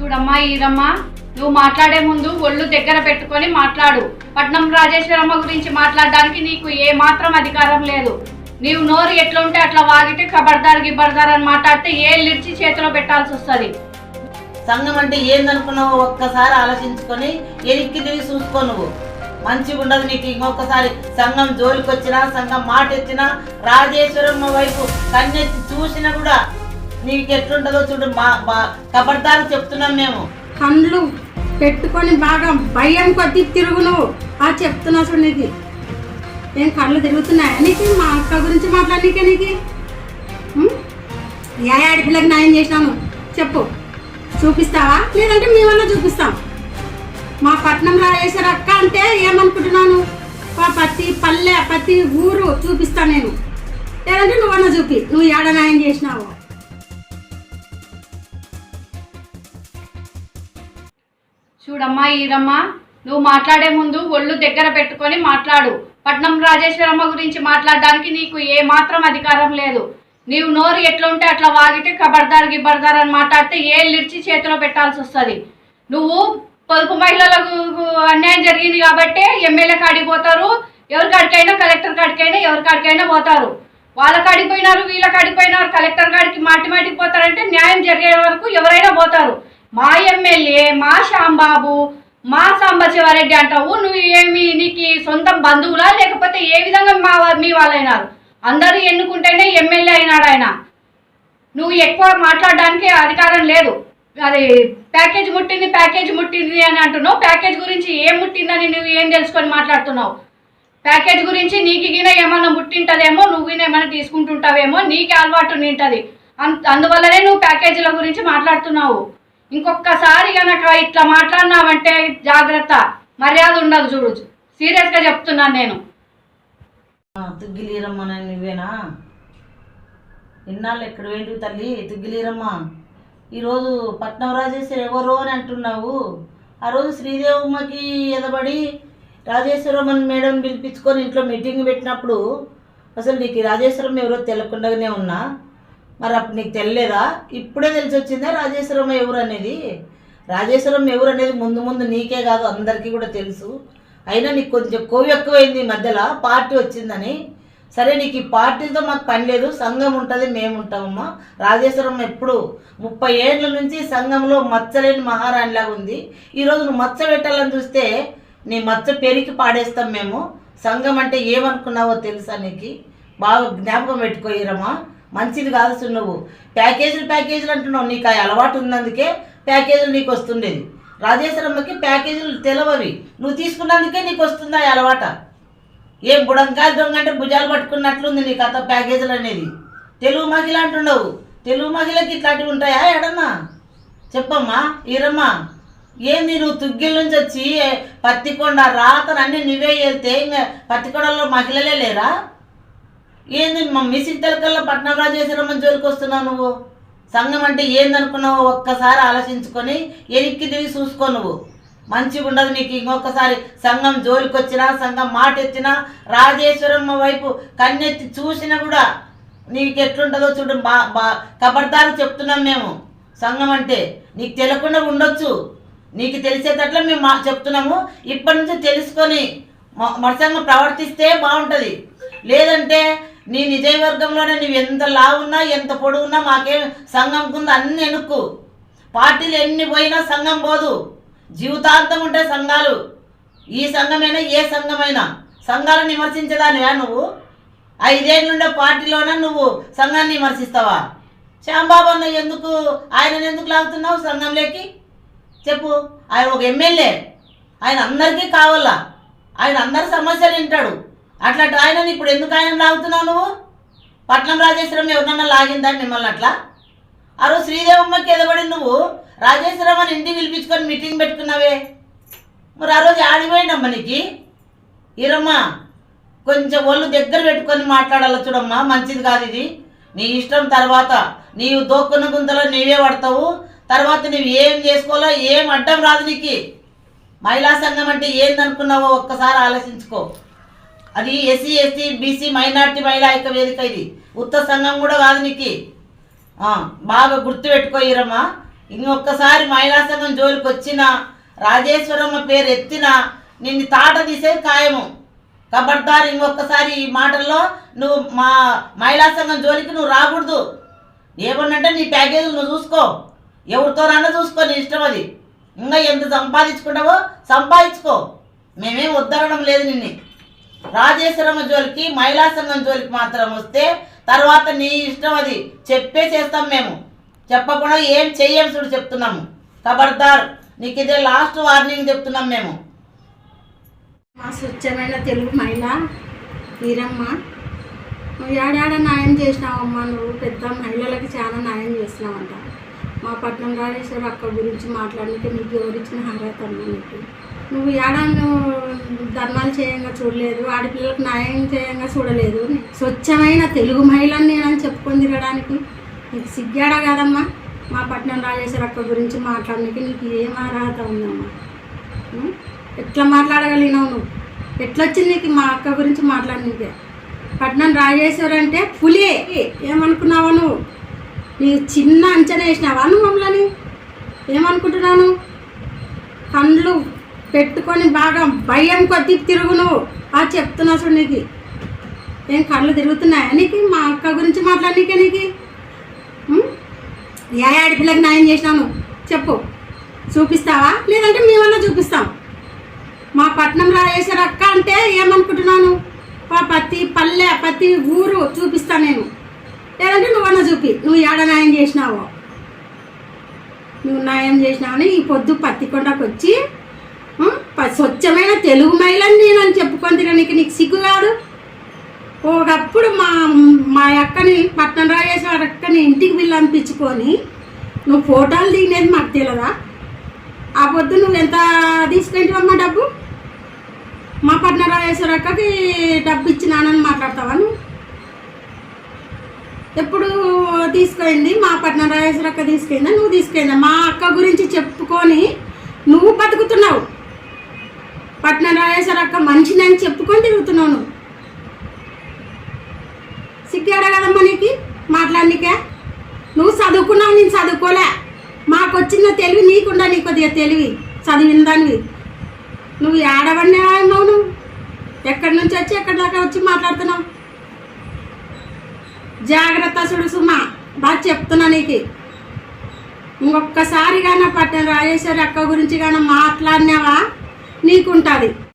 చూడమ్మా ఈరమ్మా నువ్వు మాట్లాడే ముందు ఒళ్ళు దగ్గర పెట్టుకొని మాట్లాడు. పట్నం రాజేశ్వరమ్మ గురించి మాట్లాడడానికి నీకు ఏ మాత్రం అధికారం లేదు. నీవు నోరు ఎట్లా ఉంటే అట్లా వాగితే ఖబర్దార్ గిబ్బర్దార్ అని మాట్లాడితే ఏ చేతిలో పెట్టాల్సి వస్తుంది? సంఘం అంటే ఏందనుకున్నావు ఒక్కసారి ఆలోచించుకొని ఎనిక్కి తిరిగి చూసుకో నువ్వు. మంచిగా ఉండదు నీకు ఇంకొకసారి సంఘం జోలికి వచ్చినా సంఘం మాట ఎత్తినా రాజేశ్వరమ్మ వైపు కన్నెత్తి చూసినా కూడా నీకు ఎట్లుంటుందో చూడు మా మా చెప్తున్నాం మేము. కండ్లు పెట్టుకొని బాగా భయం కొద్ది తిరుగు నువ్వు ఆ చెప్తున్నా చూడు నీకు. ఏం కళ్ళు తిరుగుతున్నాయి నీకు? మా అక్క గురించి మాట్లాడనీకే నీకు ఏ ఆడపిల్లకి న్యాయం చేసినాను. చెప్పు. చూపిస్తావా? లేదంటే మేమన్నా చూపిస్తాం. మా పట్నం రాజేశ్వర అక్క అంటే ఏమనుకుంటున్నాను? ప్రతి పల్లె ప్రతి ఊరు చూపిస్తా నేను. లేదంటే నువ్వన్నా చూపి. నువ్వు ఏడ న్యాయం చేసినావు? చూడమ్మా ఈరమ్మా నువ్వు మాట్లాడే ముందు ఒళ్ళు దగ్గర పెట్టుకొని మాట్లాడు. పట్నం రాజేశ్వరమ్మ గురించి మాట్లాడడానికి నీకు ఏ మాత్రం అధికారం లేదు. నీవు నోరు ఎట్లా ఉంటే అట్లా వాగితే కబర్దార్ గిబర్దార్ అని మాట్లాడితే ఏ చేతిలో పెట్టాల్సి వస్తుంది. నువ్వు పొదుపు మహిళలకు అన్యాయం జరిగింది కాబట్టి ఎమ్మెల్యే కాడికి పోతారు ఎవరి కాడికైనా కలెక్టర్ కాడికైనా ఎవరి కాడికైనా పోతారు. వాళ్ళ కాడికి పోయినారు వీళ్ళ కాడికి పోయినారు కలెక్టర్ కాడికి మాటి మాటికి పోతారంటే న్యాయం జరిగే వరకు ఎవరైనా పోతారు. మా ఎమ్మెల్యే మా శ్యాంబాబు మా సాంబశివారెడ్డి అంటావు నువ్వు ఏమి నీకు సొంతం బంధువులా? లేకపోతే ఏ విధంగా మా మీ వాళ్ళైనారు? అందరూ ఎన్నుకుంటేనే ఎమ్మెల్యే అయినాడు ఆయన. నువ్వు ఎక్కువ మాట్లాడడానికి అధికారం లేదు. అది ప్యాకేజ్ ముట్టింది ప్యాకేజ్ ముట్టింది అని అంటున్నావు. ప్యాకేజ్ గురించి ఏం ముట్టిందని నువ్వు ఏం తెలుసుకొని మాట్లాడుతున్నావు? ప్యాకేజ్ గురించి నీకు గిన ఏమన్నా ముట్టింటదేమో నువ్వు గిన ఏమైనా తీసుకుంటుంటావేమో నీకే అలవాటు నింటది. అందువల్లనే నువ్వు ప్యాకేజీల గురించి మాట్లాడుతున్నావు. ఇంకొకసారి కనుక ఇట్లా మాట్లాడినావంటే జాగ్రత్త మర్యాద ఉండదు చూడు. సీరియస్గా చెప్తున్నాను నేను. తుగ్గిలీరమ్మ నువ్వేనా? ఇన్నాళ్ళు ఎక్కడ వేంటి తల్లి? తుగ్గిలీరమ్మ ఈరోజు పట్నం రాజేశ్వరి ఎవరో అని అంటున్నావు. ఆ రోజు శ్రీదేవమ్మకి ఎదబడి రాజేశ్వరమ్మని మేడం పిలిపించుకొని ఇంట్లో మీటింగ్ పెట్టినప్పుడు అసలు నీకు రాజేశ్వరం ఎవరో తెలియకుండానే ఉన్నా. మరి అప్పుడు నీకు తెలియదా ఇప్పుడే తెలిసి వచ్చిందా రాజేశ్వరమ్మ ఎవరు అనేది రాజేశ్వరం ఎవరు అనేది ముందు ముందు నీకే కాదు అందరికీ కూడా తెలుసు. అయినా నీకు కొంచెం కొవ్వు ఎక్కువైంది ఈ మధ్యలో పార్టీ వచ్చిందని. సరే నీకు ఈ పార్టీతో మాకు పని లేదు సంఘం ఉంటుంది మేము ఉంటామమ్మా. రాజేశ్వరం ఎప్పుడు? ముప్పై ఏళ్ళ నుంచి సంఘంలో మచ్చలేని మహారాణిలాగా ఉంది. ఈరోజు నువ్వు మచ్చ పెట్టాలని చూస్తే నీ మచ్చ పెరిగి పాడేస్తాం మేము. సంఘం అంటే ఏమనుకున్నావో తెలుసా నీకు? బాగా జ్ఞాపకం పెట్టుకోయిరమ్మా మంచిది కాదు సు నువ్వు. ప్యాకేజీలు ప్యాకేజీలు అంటున్నావు. నీకు ఆ అలవాటు ఉన్నందుకే ప్యాకేజీలు నీకు వస్తుండేది. రాజేశ్వరమ్మకి ప్యాకేజీలు తెలవవి. నువ్వు తీసుకున్నందుకే నీకు వస్తుంది ఆ అలవాట. ఏం బుడంకాయ దొంగ అంటే భుజాలు పట్టుకున్నట్లుంది నీ కథ ప్యాకేజీలు అనేది. తెలుగు మహిళ అంటున్నావు. తెలుగు మహిళకి ఇట్లాంటివి ఉంటాయా? ఎడమ్మా చెప్పమ్మా. ఈరమ్మా. ఏంది నువ్వు తుగ్గిల నుంచి వచ్చి పత్తికొండ రాతనన్నీ నువ్వే వెళ్తే ఇంకా పత్తికొండలో మహిళలే లేరా? ఏంది మా మిసిక్ తెలకల్లా పట్నం రాజేశ్వరమ్మ జోలికి వస్తున్నావు నువ్వు? సంఘం అంటే ఏందనుకున్నావు ఒక్కసారి ఆలోచించుకొని ఎనిక్కి తిరిగి చూసుకో నువ్వు. మంచిగా ఉండదు నీకు ఇంకొకసారి సంఘం జోలికి వచ్చినా సంఘం మాట ఎత్తినా రాజేశ్వరమ్మ వైపు కన్నెత్తి చూసినా కూడా నీకు ఎట్లుంటుందో చూడు బా బా కబర్దారు చెప్తున్నాం మేము. సంఘం అంటే నీకు తెలియకుండా ఉండొచ్చు. నీకు తెలిసేటట్లు మేము మా చెప్తున్నాము. ఇప్పటి నుంచి తెలుసుకొని మ- మరసంగా ప్రవర్తిస్తే బాగుంటుంది. లేదంటే నీ నిజవర్గంలోనే నువ్వు ఎంత లావున్నా ఎంత పొడుగున్నా మాకేం సంఘం కింద అన్ని ఎనుక్కు. పార్టీలు ఎన్ని పోయినా సంఘం పోదు. జీవితాంతం ఉంటే సంఘాలు. ఈ సంఘమైనా ఏ సంఘమైనా. సంఘాలను విమర్శించేదానివా నువ్వు? ఐదేళ్ళుండే పార్టీలోనే నువ్వు సంఘాన్ని విమర్శిస్తావా? శ్యాంబాబు అన్న ఎందుకు? ఆయన ఎందుకు లాగుతున్నావు సంఘంలోకి? చెప్పు. ఆయన ఒక ఎమ్మెల్యే. ఆయన అందరికీ కావాలా? ఆయన అందరి సమస్యలు వింటాడు. అట్లా ఆయనని ఇప్పుడు ఎందుకు ఆయన లాగుతున్నావు నువ్వు? పట్నం రాజేశ్వరం ఎవరన్నా లాగిందా మిమ్మల్ని అట్లా? ఆ రోజు శ్రీదేవమ్మకి ఎదబడి నువ్వు? రాజేశ్వరమ్మని ఇంటికి పిలిపించుకొని మీటింగ్ పెట్టుకున్నావే? మరి ఆ రోజు ఆడిపోయిందమ్మా నీకు? ఈరమ్మా కొంచెం ఒళ్ళు దగ్గర పెట్టుకొని మాట్లాడాలి చూడమ్మా మంచిది కాదు ఇది. నీ ఇష్టం తర్వాత నీవు దోక్కున్న గుంతలో నీవే పడతావు. తర్వాత నువ్వు ఏం చేసుకోవాలో ఏం అడ్డం రాదు నీకు. మహిళా సంఘం అంటే ఏందనుకున్నావో ఒక్కసారి ఆలోచించుకో. అది ఎస్సీ ఎస్టీ బీసీ మైనార్టీ మహిళా ఐక్య వేదిక ఇది. ఉత్త సంఘం కూడా కాదు నీకు. బాగా గుర్తుపెట్టుకోయిరమ్మా ఇంకొకసారి మహిళా సంఘం జోలికి వచ్చిన రాజేశ్వరమ్మ పేరు ఎత్తిన నిన్ను తాట తీసేది ఖాయము. కబడ్దార్ ఇంకొకసారి ఈ మాటల్లో నువ్వు మా మహిళా సంఘం జోలికి నువ్వు రాకూడదు. ఏమన్నంటే నీ ప్యాకేజీలు నువ్వు చూసుకో. ఎవరితోనన్నా చూసుకో నీ ఇష్టం అది. ఇంకా ఎంత సంపాదించుకుంటావో సంపాదించుకో. మేమేం ఉద్ధరణం లేదు నిన్ను. రాజేశ్వరమ్మ జోలికి మహిళా సంఘం జోలికి మాత్రం వస్తే తర్వాత నీ ఇష్టం అది. చెప్పే చేస్తాం మేము. చెప్పకుండా ఏం చెయ్యం చూడు చెప్తున్నాము కబర్దార్ నీకు ఇదే లాస్ట్ వార్నింగ్ చెప్తున్నాం మేము. మా స్వచ్ఛమైన తెలుగు మహిళ వీరమ్మ. నువ్వు ఏడాడ న్యాయం చేసినావమ్మా నువ్వు? పెద్ద మహిళలకి చాలా న్యాయం చేసినావంట మా పట్నం రాజేశ్వర అక్క గురించి మాట్లాడడానికి నీకు ఎవరిచ్చిన అర్హత అమ్మా నీకు? నువ్వు ఏడాను నువ్వు చేయంగా చూడలేదు ఆడపిల్లలకు న్యాయం చేయంగా చూడలేదు. స్వచ్ఛమైన తెలుగు మహిళని నేనని చెప్పుకొని తిరగడానికి నీకు సిగ్గాడా కాదమ్మా? మా పట్నం రాజేశ్వర అక్క గురించి మాట్లాడడానికి నీకు ఏం అర్హత ఉందమ్మా? ఎట్లా మాట్లాడగలిగినావు నువ్వు? ఎట్లా వచ్చింది నీకు మా అక్క గురించి మాట్లాడనీకే? పట్నం రాజేశ్వర అంటే పులి. ఏమనుకున్నావా నువ్వు? నీ చిన్న అంచనా వేసినావా నువ్వు మమ్మల్ని? ఏమనుకుంటున్నాను పండ్లు పెట్టుకొని బాగా భయం కొద్ది తిరుగు నువ్వు. ఆ చెప్తున్నా చూడు నీకు. ఏం కళ్ళు తిరుగుతున్నాయా నీకు? మా అక్క గురించి మాట్లాడనీకే నీకు ఏ ఆడపిల్లకి న్యాయం చేసినాను చెప్పు. చూపిస్తావా? లేదంటే మేమన్నా చూపిస్తాం. మా పట్నం రాజేశ్వర అక్క అంటే ఏమనుకుంటున్నాను పా- ప్రతి పల్లె ప్రతి ఊరు చూపిస్తా నేను. లేదంటే నువ్వన్నా చూపి. నువ్వు ఏడ న్యాయం చేసినావో? నువ్వు న్యాయం చేసినావని ఈ పొద్దు పత్తికొండకు వచ్చి స్వచ్ఛమైన తెలుగు మహిళని నేనని చెప్పుకొని తిరగనీకి నీకు సిగ్గు కాదు ఒకప్పుడు మా మా అక్కని పట్నం రాజేశ్వర అక్కని ఇంటికి పిల్లంపించుకొని నువ్వు ఫోటోలు దిగినది మాకు తెలియదా ఆ పొద్దు నువ్వు ఎంత తీసుకుంటావమ్మా డబ్బు? మా పట్న రాజేశ్వర అక్కకి డబ్బు ఇచ్చినానని మాట్లాడతావా నువ్వు? ఎప్పుడు తీసుకెళ్ళింది మా పట్న రాజేశ్వర అక్క తీసుకెళ్ళిందా నువ్వు తీసుకెళ్ళిందా మా అక్క గురించి చెప్పుకొని నువ్వు బతుకుతున్నావు. పట్న రాజేశ్వర అక్క మనిషిని అని చెప్పుకొని తిరుగుతున్నావు నువ్వు సిగ్గాడా కదమ్మా నీకు? మాట్లాడికే నువ్వు చదువుకున్నావు నేను చదువుకోలే. మాకు వచ్చిన తెలివి నీకుండా నీకు కొద్దిగా తెలివి? చదివిన దానివి. నువ్వు ఏడవన్నే ఉన్నావు నువ్వు? ఎక్కడి నుంచి వచ్చి ఎక్కడి దాకా వచ్చి మాట్లాడుతున్నావు? జాగ్రత్త చూడు సుమా. బాగా చెప్తున్నా నీకు. ఇంకొక్కసారి కానీ పట్టిన రాజేశ్వరి అక్క గురించి కానీ మాట్లాడినావా? నీకుంటుంది.